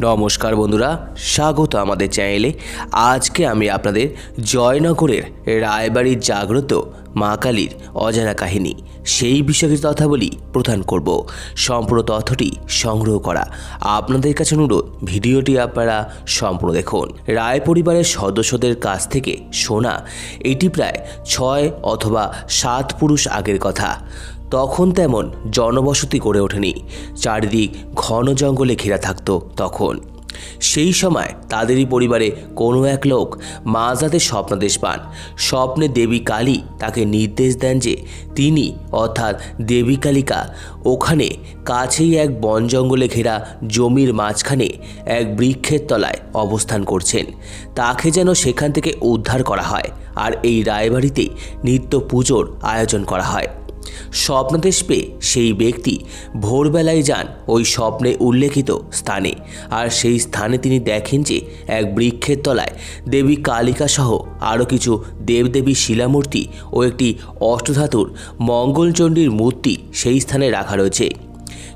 নমস্কার বন্ধুরা, স্বাগত আমাদের চ্যানেলে। আজকে আমি আপনাদের জয়নগরের রায়বাড়ির জাগ্রত মা কালীর অজানা কাহিনী, সেই বিষয়ে তথা বলি প্রদান করব। সম্পূর্ণ তথ্যটি সংগ্রহ করা। আপনাদের কাছে অনুরোধ, ভিডিওটি আপনারা সম্পূর্ণ দেখুন। রায় পরিবারের সদস্যদের কাছ থেকে শোনা, এটি প্রায় ছয় অথবা সাত পুরুষ আগের কথা। তখন তেমন জনবসতি গড়ে ওঠেনি। চারিদিক ঘন জঙ্গলে ঘেরা থাকতো তখন। সেই সময় তাদেরই পরিবারে কোনো এক লোক মাঝরাতে স্বপ্নাদেশ পান। স্বপ্নে দেবী কালী তাকে নির্দেশ দেন যে তিনি, অর্থাৎ দেবী কালিকা, ওখানে কাছেই এক বন জঙ্গলে ঘেরা জমির মাঝখানে এক বৃক্ষের তলায় অবস্থান করছেন। তাকে যেন সেখান থেকে উদ্ধার করা হয় আর এই রায়বাড়িতেই নিত্য পুজোর আয়োজন করা হয়। স্বপ্নদেশ পেয়ে সেই ব্যক্তি ভোরবেলায় যান ওই স্বপ্নে উল্লেখিত স্থানে। আর সেই স্থানে তিনি দেখেন যে এক বৃক্ষের তলায় দেবী কালিকা সহ আরও কিছু দেবদেবী শিলামূর্তি ও একটি অষ্টধাতুর মঙ্গলচণ্ডীর মূর্তি সেই স্থানে রাখা রয়েছে।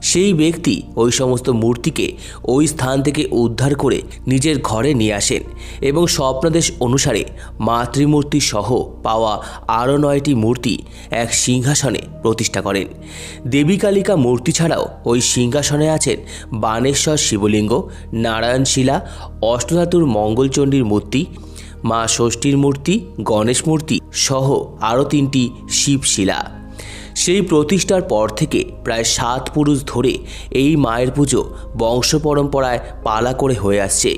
সেই ব্যক্তি ওই সমস্ত মূর্তিকে ওই স্থান থেকে উদ্ধার করে নিজের ঘরে নিয়ে আসেন এবং স্বপ্নদেশ অনুসারে মাতৃমূর্তি সহ পাওয়া আরও নয়টি মূর্তি এক সিংহাসনে প্রতিষ্ঠা করেন। দেবী কালিকা মূর্তি ছাড়াও ওই সিংহাসনে আছেন বানেশ্বর শিবলিঙ্গ নারায়ণ শিলা অষ্টধাতুর মঙ্গলচণ্ডীর মূর্তি, মা ষষ্ঠীর মূর্তি, গণেশ মূর্তি সহ আরও তিনটি শিবশিলা। সেই প্রতিষ্ঠার পর থেকে প্রায় সাত পুরুষ ধরে এই মায়ের পুজো বংশ পরম্পরায় পালা করে হয়ে আসছে।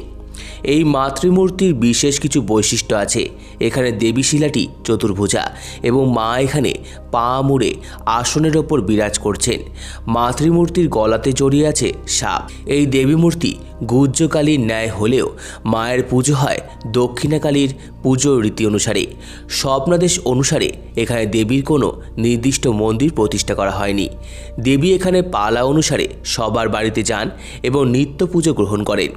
এই মাতৃমূর্তির বিশেষ কিছু বৈশিষ্ট্য আছে। এখানে দেবীশিলাটি চতুর্ভুজা এবং মা এখানে পা মুড়ে আসনের ওপর বিরাজ করছেন। মাতৃমূর্তির গলাতে জড়িয়ে আছে সাপ। এই দেবী মূর্তি গুজ্জকালীর ন্যায় হলেও মায়ের পুজো হয় দক্ষিণাকালীর পুজোর রীতি অনুসারে। স্বপ্নাদেশ অনুসারে এখানে দেবীর কোনো নির্দিষ্ট মন্দির প্রতিষ্ঠা করা হয়নি। দেবী এখানে পালা অনুসারে সবার বাড়িতে যান এবং নিত্য পুজো গ্রহণ করেন।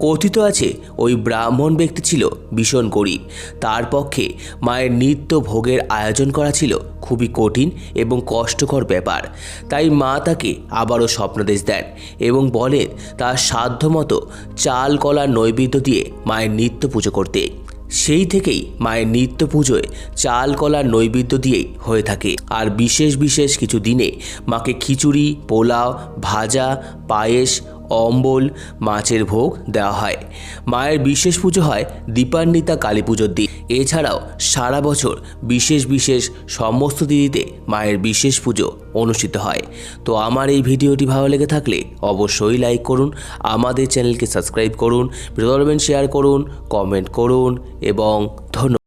কথিত আছে, ওই ব্রাহ্মণ ব্যক্তি ছিল ভীষণ গরিব। তার পক্ষে মায়ের নিত্য ভোগের আয়োজন করা ছিল খুবই কঠিন এবং কষ্টকর ব্যাপার। তাই মা তাকে আবারও স্বপ্নদেশ দেন এবং বলেন তার সাধ্যমতো চাল, কলা, নৈবেদ্য দিয়ে মায়ের নিত্য পুজো করতে। সেই থেকেই মায়ের নিত্য পুজোয় চাল কলার নৈবেদ্য দিয়েই হয়ে থাকে। আর বিশেষ বিশেষ কিছু দিনে মাকে খিচুড়ি, পোলাও, ভাজা, পায়েস অম্বল, মাছের ভোগ দেওয়া হয়। মায়ের বিশেষ পুজো হয় দীপান্বিতা কালী পুজোর দিন। এছাড়াও সারা বছর বিশেষ বিশেষ সমস্ত তিথিতে মায়ের বিশেষ পুজো অনুষ্ঠিত হয়। তো আমার এই ভিডিওটি ভালো লেগে থাকলে অবশ্যই লাইক করুন, আমাদের চ্যানেলকে সাবস্ক্রাইব করুন ভিডিও শেয়ার করুন কমেন্ট করুন এবং ধন্যবাদ।